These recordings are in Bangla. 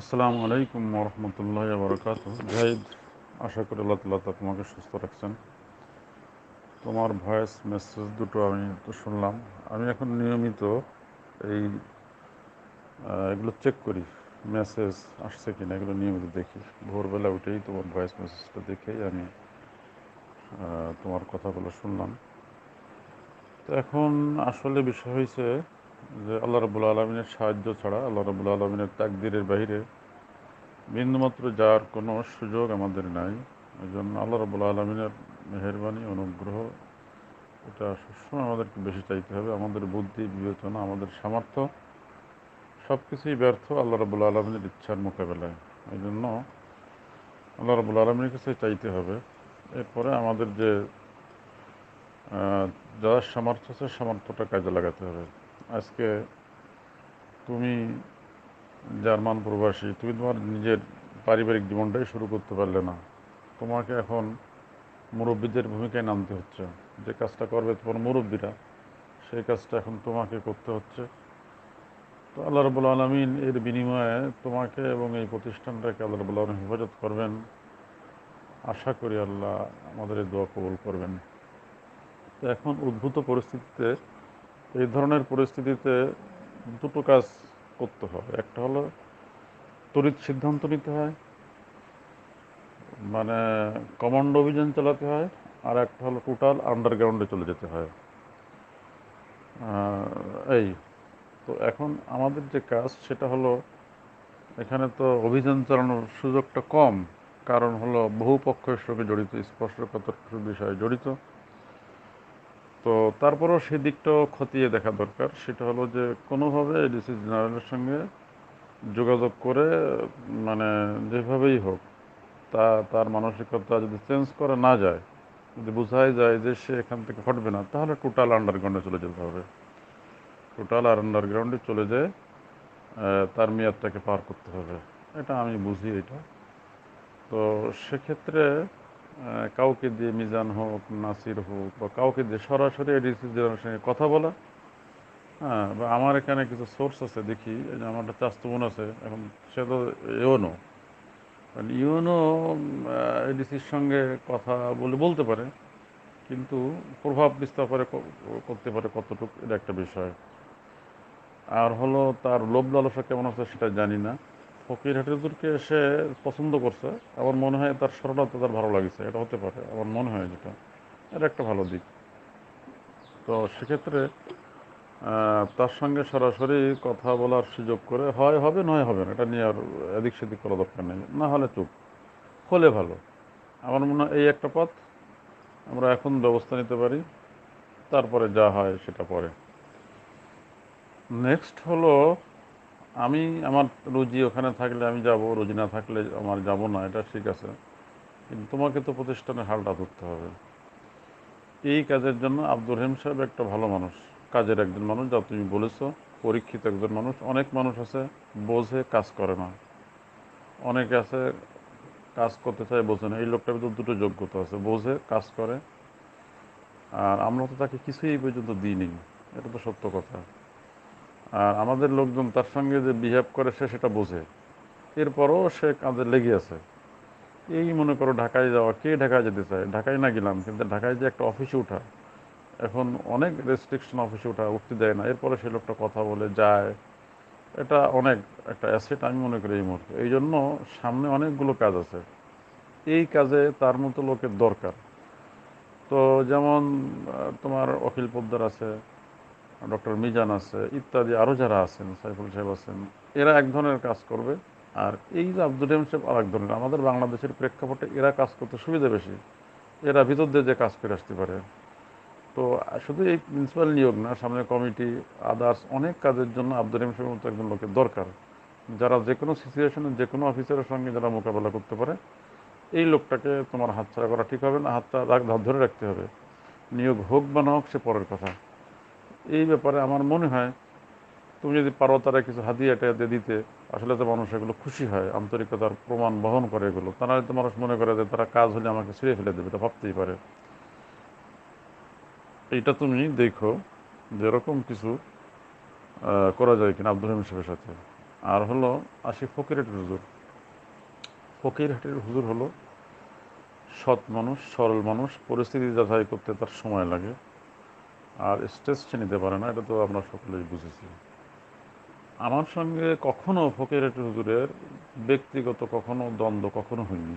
আসসালামু আলাইকুম রহমতুল্লাহ বরকাত জাহিদ আশা করি আল্লাহ তালা তা তোমাকে সুস্থ রাখছেন। তোমার ভয়েস মেসেজ দুটো আমি তো শুনলাম। আমি এখন নিয়মিত এই এগুলো চেক করি মেসেজ আসছে কিনা এগুলো নিয়মিত দেখি। ভোরবেলা উঠেই তোমার ভয়েস মেসেজটা দেখেই আমি তোমার কথাগুলো শুনলাম। তো এখন আসলে বিষয় হয়েছে যে আল্লাহ রবুল আলমিনের সাহায্য ছাড়া আল্লাহ রবুল আলমিনের তাকদিরের বাইরে বিন্দুমাত্র যার কোনো সুযোগ আমাদের নাই। ওই জন্য আল্লাহ রবুল আলমিনের মেহরবানি, অনুগ্রহ, এটা সবসময় আমাদেরকে বেশি চাইতে হবে। আমাদের বুদ্ধি, বিবেচনা, আমাদের সামর্থ্য সব কিছুই ব্যর্থ আল্লাহ রবুল আলমিনের ইচ্ছার মোকাবেলায়। এই জন্য আল্লাহ রবুল আলমীর কাছে চাইতে হবে। এরপরে আমাদের যে যার সামর্থ্য আছে সামর্থ্যটা কাজে লাগাতে হবে। আজকে তুমি জার্মান প্রবাসী, তুমি তোমার নিজের পারিবারিক জীবনটাই শুরু করতে পারলে না। তোমাকে এখন মুরব্বীদের ভূমিকায় নামতে হচ্ছে। যে কাজটা করবে তোমার মুরব্বীরা, সেই কাজটা এখন তোমাকে করতে হচ্ছে। তো আল্লাহ রবুল আলমিন এর বিনিময়ে তোমাকে এবং এই প্রতিষ্ঠানটাকে আল্লাহ রবুল আলম হেফাজত করবেন। আশা করি আল্লাহ আমাদের দোয়া কবুল করবেন। তো এখন উদ্ভূত পরিস্থিতিতে এই ধরনের পরিস্থিতিতে দুটো কাজ করতে হবে। একটা হলো তড়িৎ সিদ্ধান্ত নিতে হয় মানে কমান্ড অভিযান চালাতে হয়, আর একটা হলো টোটাল আন্ডারগ্রাউন্ডে চলে যেতে হয়। এই তো এখন আমাদের যে কাজ সেটা হলো এখানে তো অভিযান চালানোর সুযোগটা কম, কারণ হলো বহু পক্ষের সঙ্গে জড়িত, স্পর্শকাতর বিষয়ে জড়িত। তো তারপরেও সেই দিকটাও খতিয়ে দেখা দরকার। সেটা হলো যে কোনোভাবে ডিসি জেনারেলের সঙ্গে যোগাযোগ করে মানে যেভাবেই হোক, তা, তার মানসিকতা যদি চেঞ্জ করা না যায়, যদি বোঝাই যায় যে সে এখান থেকে হটবে না, তাহলে টোটাল আন্ডারগ্রাউন্ডে চলে যেতে হবে। টোটাল আর আন্ডারগ্রাউন্ডে চলে যেয়ে তার মেয়াদটাকে পার করতে হবে। এটা আমি বুঝি এটা। তো সেক্ষেত্রে কাউকে দিয়ে মিজান হোক, নাসির হোক, বা কাউকে দিয়ে সরাসরি এডিসি জেনারেলের সঙ্গে কথা বলা। হ্যাঁ বা আমার এখানে কিছু সোর্স আছে, দেখি আমার একটা চাস্ত বোন আছে, এখন সে তো ইউনো ইউনো এডিসির সঙ্গে কথা বলে বলতে পারে, কিন্তু প্রভাব বিস্তার করে করতে পারে কতটুকু, এটা একটা বিষয়। আর হলো তার লোভ লালসা কেমন আছে সেটা জানি না। ফকির হাটেজুরকে সে পছন্দ করছে। আমার মনে হয় তার সরলতা তার ভালো লাগছে, এটা হতে পারে। আমার মনে হয় যেটা। এটা একটা ভালো দিক। তো সেক্ষেত্রে তার সঙ্গে সরাসরি কথা বলার সুযোগ করে, হয় হবে, নয় হবে না, এটা নিয়ে আর এদিক সেদিক করা দরকার নেই। না হলে চুপ। হলে ভালো। আমার মনে হয় এই একটা পথ। আমরা এখন ব্যবস্থা নিতে পারি। তারপরে যা হয় সেটা পরে। নেক্সট হলো আমি আমার রুজি ওখানে থাকলে আমি যাব, রুজি না থাকলে আমার যাব না, এটা ঠিক আছে। কিন্তু তোমাকে তো প্রতিষ্ঠানের হালটা ধরতে হবে। এই কাজের জন্য আব্দুর রহিম সাহেব একটা ভালো মানুষ। কাজের একজন মানুষ, যা তুমি বলেছ, পরীক্ষিত একজন মানুষ। অনেক মানুষ আছে, বোঝে, কাজ করে না। অনেকে আছে, কাজ করতে চায়, বোঝে না। এই লোকটার ভিতর দুটো যোগ্যতা আছে, বোঝে, কাজ করে। আর আমরা তো তাকে কিছুই এই পর্যন্ত দিইনি। এটা তো সত্য কথা। আর আমাদের লোকজন তার সঙ্গে যে বিহেভ করে সে সেটা বোঝে। এরপরও সে কাজে লেগে আছে। এই মনে করো ঢাকায় যাওয়া, কে ঢাকায় যেতে চায়? ঢাকায় না গেলাম, কিন্তু ঢাকায় যে একটা অফিসে ওঠা। এখন অনেক রেস্ট্রিকশন অফিসে ওঠা, উঠতে দেয় না। এরপরে সে লোকটা কথা বলে, যায়। এটা অনেক একটা অ্যাসেট আমি মনে করি এই মুহূর্তে। এই জন্য সামনে অনেকগুলো কাজ আছে। এই কাজে তার মতো লোকের দরকার। তো যেমন তোমার অখিল পোদ্দার আছে ডক্টর মিজান আছে, ইত্যাদি আরও যারা আছেন, সাইফুল সাহেব আছেন, এরা এক ধরনের কাজ করবে। আর এই যে আব্দুল রহিম সাহেব আর এক ধরনের, আমাদের বাংলাদেশের প্রেক্ষাপটে এরা কাজ করতে সুবিধা বেশি। এরা ভিতর দিয়ে যে কাজ করে আসতে পারে। তো শুধু এই প্রিন্সিপাল নিয়োগ না, সামনে কমিটি, আদার্স অনেক কাজের জন্য আব্দুল রহিম সাহেবের মতো একজন লোকের দরকার। যারা যে কোনো সিচুয়েশনে যে কোনো অফিসারের সঙ্গে যারা মোকাবেলা করতে পারে, এই লোকটাকে তোমার হাতছাড়া করা ঠিক হবে না, হাতটা ধরে রাখতে হবে। নিয়োগ হোক বা না হোক, সে পরের কথা। এই ব্যাপারে আমার মনে হয় তুমি যদি পারো তারা কিছু হাদিয়া টাদিয়া দিতে, আসলে তো মানুষ এগুলো খুশি হয়, আন্তরিকতার প্রমাণ বহন করে এগুলো। তারা তো মানুষ মনে করে যে তারা কাজ হলে আমাকে ছিঁড়ে ফেলে দেবে এটা ভাবতেই পারে। এইটা তুমি দেখো যে এরকম কিছু করা যায় কিনা আব্দুল রহিম সাহেবের সাথে। আর হলো আসি ফকিরহাটের হুজুর। ফকির ফকিরহাটের হুজুর হলো সৎ মানুষ, সরল মানুষ, পরিস্থিতি যাচাই করতে তার সময় লাগে। আর স্ট্রেস নিতে পারে না, এটা তো আমরা সকলেই বুঝেছি। আমার সঙ্গে কখনো ফকিরহাটি হুজুরের ব্যক্তিগত কখনো দ্বন্দ্ব কখনো হয়নি।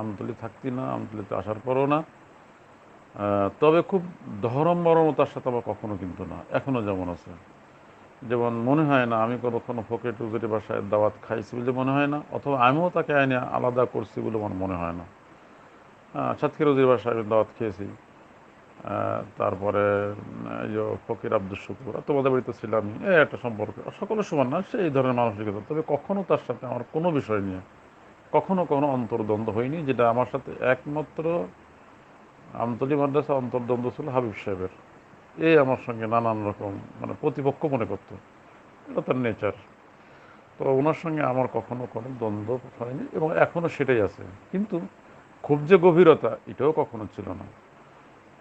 আমতলি থাকতি না, আমতলিতে আসার পরও না। তবে খুব ধরমবরমতার সাথে আমার কখনো কিন্তু না এখনও যেমন আছে। যেমন মনে হয় না, আমি কখনো ফকির হুজুরের বাসায় দাওয়াত খাইছি বলে মনে হয় না, অথবা আমিও তাকে আইনে আলাদা করছি বলে আমার মনে হয় না। সাতক্ষীর বাসায় আমি দাওয়াত খেয়েছি। তারপরে এই ফকির আব্দুল শুকুর তোমাদের বাড়িতে ছিলাম এই একটা সম্পর্ক। সকলের সমান না সেই ধরনের মানসিকতা। তবে কখনো তার সাথে আমার কোনো বিষয় নিয়ে, কখনো কোনো অন্তর্দ্বন্দ্ব হয়নি, যেটা আমার সাথে একমাত্র আমতলি মাদ্রাসা অন্তর্দ্বন্দ্ব ছিল হাবিব সাহেবের। এই আমার সঙ্গে নানান রকম মানে প্রতিপক্ষ মনে করতো। এটা তার নেচার। তো ওনার সঙ্গে আমার কখনো কোনো দ্বন্দ্ব হয়নি, এবং এখনও সেটাই আছে। কিন্তু খুব যে গভীরতা, এটাও কখনো ছিল না।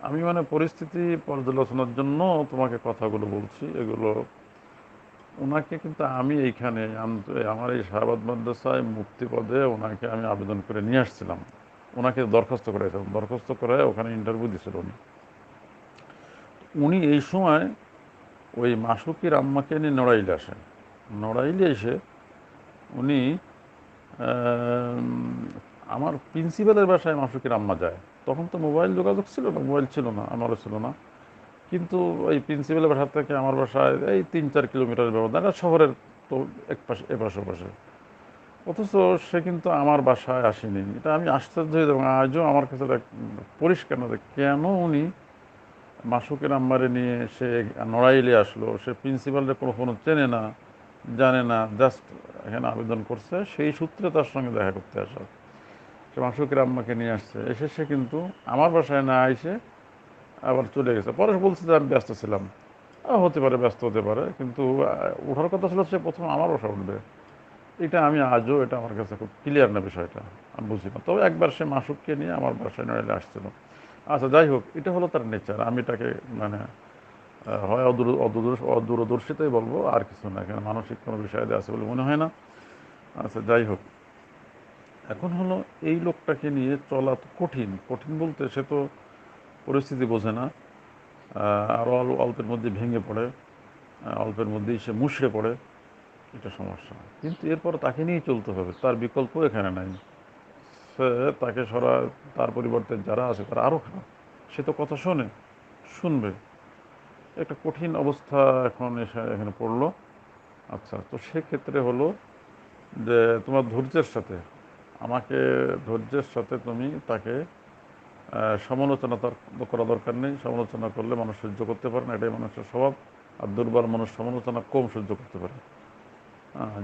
আমি মানে পরিস্থিতি পর্যালোচনার জন্য তোমাকে কথাগুলো বলছি। এগুলো ওনাকে কিন্তু আমি এইখানে আম- আমার এই শাহবাদ মাদ্রাসায় মুক্তি পদে ওনাকে আমি আবেদন করে নিয়ে আসছিলাম। ওনাকে দরখাস্ত করেছিলাম। দরখাস্ত করে ওখানে ইন্টারভিউ দিয়েছিল উনি। উনি এই সময় ওই মাসুকির আম্মাকে নিয়ে নড়াইলে আসেন। নড়াইলে এসে উনি আমার প্রিন্সিপালের বাসায় মাসুকির আম্মা যায়। তখন তো মোবাইল যোগাযোগ ছিল না, মোবাইল ছিল না, আমারও ছিল না। কিন্তু ওই প্রিন্সিপালের বাসা থেকে আমার বাসায় এই তিন চার কিলোমিটার ব্যবধান শহরের তো এক পাশে এপাশে ওপাশে অথচ সে কিন্তু আমার বাসায় আসেনি। এটা আমি আশ্চর্য হয়ে যাব আজও আমার কাছে পরিষ্কার না কেন উনি মাসুকের নাম্বারে নিয়ে সে নড়াইলে আসলো, সে প্রিন্সিপালের কোনো কোনো চেনে না, জানে না জাস্ট এখানে আবেদন করছে, সেই সূত্রে তার সঙ্গে দেখা করতে আসা। সে মাসুকের আম্মাকে নিয়ে আসছে। এসে সে কিন্তু আমার বাসায় না এসে আবার চলে গেছে। পরে বলছে যে আমি ব্যস্ত ছিলাম। হতে পারে, ব্যস্ত হতে পারে। কিন্তু ওঠার কথা ছিল সে প্রথম আমার বাসা উঠবে। এটা আমি আজও, এটা আমার কাছে খুব ক্লিয়ার না বিষয়টা। আমি বুঝি না। তবে একবার সে মাসুককে নিয়ে আমার বাসায় নড়াইলে আসছিল। আচ্ছা যাই হোক, এটা হলো তার নেচার আমি তাকে মানে হয় অদূর অদূর, অদূরদর্শিতাই বলব। আর কিছু না। এখানে মানসিক কোনো বিষয় আছে বলে মনে হয় না। আচ্ছা যাই হোক। এখন হলো এই লোকটাকে নিয়ে চলা তো কঠিন। কঠিন বলতে সে তো পরিস্থিতি বোঝে না। আরও অল- অল্পের মধ্যে ভেঙে পড়ে। অল্পের মধ্যেই সে মুষড়ে পড়ে। এটা সমস্যা। কিন্তু এরপর তাকে নিয়েই চলতে হবে। তার বিকল্প এখানে নাই। সে তাকে সরা তার পরিবর্তে যারা আছে তারা আরও খারাপ। সে তো কথা শোনে, শুনবে। একটা কঠিন অবস্থা এখন এসে এখানে পড়ল। আচ্ছা তো সেক্ষেত্রে হলো যে তোমার ধৈর্যের সাথে আমাকে ধৈর্যের সাথে তুমি তাকে সমালোচনা করা দরকার নেই। সমালোচনা করলে মানুষ সহ্য করতে পারে না। এটাই মানুষের স্বভাব। আর দুর্বল মানুষ সমালোচনা কম সহ্য করতে পারে।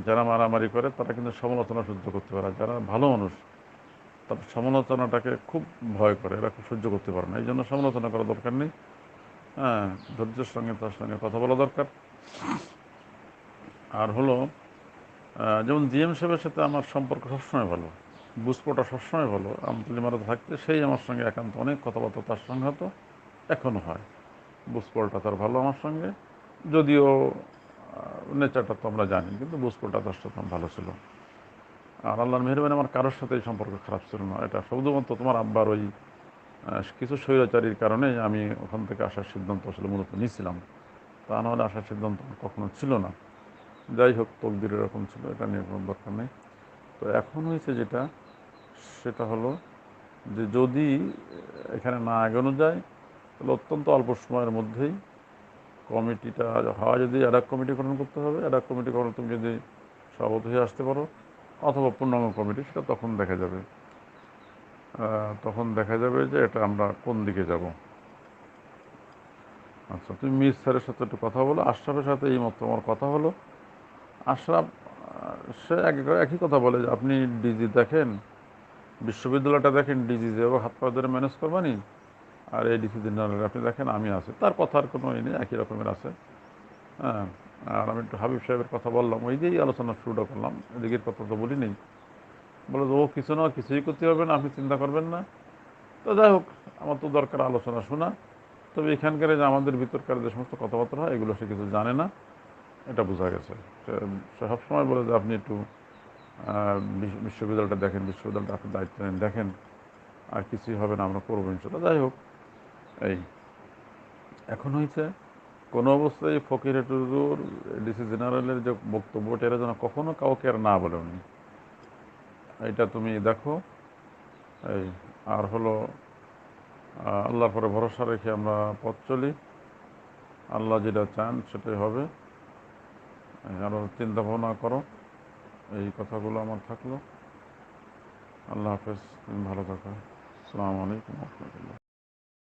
যারা মারামারি করে তারা কিন্তু সমালোচনা সহ্য করতে পারে। যারা ভালো মানুষ, তার সমালোচনাটাকে খুব ভয় করে। এরা খুব সহ্য করতে পারে না। এই জন্য সমালোচনা করা দরকার নেই। হ্যাঁ ধৈর্যের সঙ্গে তার সঙ্গে কথা বলা দরকার। আর হলো যেমন জিএম সাহেবের সাথে আমার সম্পর্ক সবসময় ভালো। বুঝপোটা সবসময় ভালো। আমতলি মারাতে থাকতে সেই আমার সঙ্গে একান্ত অনেক কথাবার্তা তার সঙ্গে হতো এখনও হয়। বুঝপোলটা তার ভালো আমার সঙ্গে। যদিও নেচারটা তো আমরা জানি, কিন্তু বুঝপোলটা তার সাথে ভালো ছিল। আর আল্লাহর মেহরবানি আমার কারোর সাথে এই সম্পর্ক খারাপ ছিল না। এটা শুধুমাত্র তোমার আব্বার ওই কিছু স্বৈরাচারীর কারণে আমি ওখান থেকে আসার সিদ্ধান্ত আসলে মূলত নিয়েছিলাম। তা নাহলে আসার সিদ্ধান্ত কখনো ছিল না। যাই হোক, তকদির এরকম ছিল, এটা নিয়ে কোনো দরকার নেই। তো এখন হয়েছে যেটা সেটা হলো যে যদি এখানে না এগোনো যায়, তাহলে অত্যন্ত অল্প সময়ের মধ্যেই কমিটিটা হওয়া যদি অ্যাডাক কমিটি গঠন করতে হবে অ্যাডাক কমিটি গঠন তুমি যদি সভাপতি হয়ে আসতে পারো, অথবা পূর্ণাঙ্গ কমিটি, সেটা তখন দেখা যাবে। তখন দেখা যাবে যে এটা আমরা কোন দিকে যাব। আচ্ছা তুমি মিস স্যারের সাথে একটু কথা বলো। আশরাফের সাথে এই মতো আমার কথা হলো। আশরাফ সে এক- একই কথা বলে যে, আপনি ডিজি দেখেন বিশ্ববিদ্যালয়টা দেখেন ডিজি যেভাবে হাত পা ধরে ম্যানেজ করবানি আর এই ডিসি জেনারেল আপনি দেখেন, আমি আছি। তার কথার কোনো ই নেই, একই রকমের আছে। হ্যাঁ আর আমি একটু হাবিব সাহেবের কথা বললাম, ওই দিয়েই আলোচনা শুরুটা করলাম। এদিকের কথা তো বলি নেই। বলে ও, কিছু না, কিছুই করতে হবে না, আপনি চিন্তা করবেন না। তো যাই হোক, আমার তো দরকার আলোচনা শোনা। তবে এখানকার যে আমাদের ভিতরকার যে সমস্ত কথাবার্তা হয়, এগুলো সে কিছু জানে না। এটা বোঝা গেছে। সে সবসময় বলে যে, আপনি একটু বিশ্ববিদ্যালয়টা দেখেন, বিশ্ববিদ্যালয়টা আপনি দায়িত্ব নেন, দেখেন আর কিছুই হবে না, আমরা করব ইনশাল্লাহ। যাই হোক, এই এখন হয়েছে, কোনো অবস্থায় ফকির টুজুর ডিসি জেনারেলের যে বক্তব্যটা, এটা যেন কখনো কাউকে আর না বলে উনি। এটা তুমি দেখো, এই আর হলো আল্লাহর পরে ভরসা রেখে আমরা পথ চলি। আল্লাহ যেটা চান সেটাই হবে। আরও চিন্তা ভাবনা করো। এই কথাগুলো আমার থাকল। আল্লাহ হাফেজ ভালো থাকা। আসসালামু আলাইকুম রহমতুল্লাহ।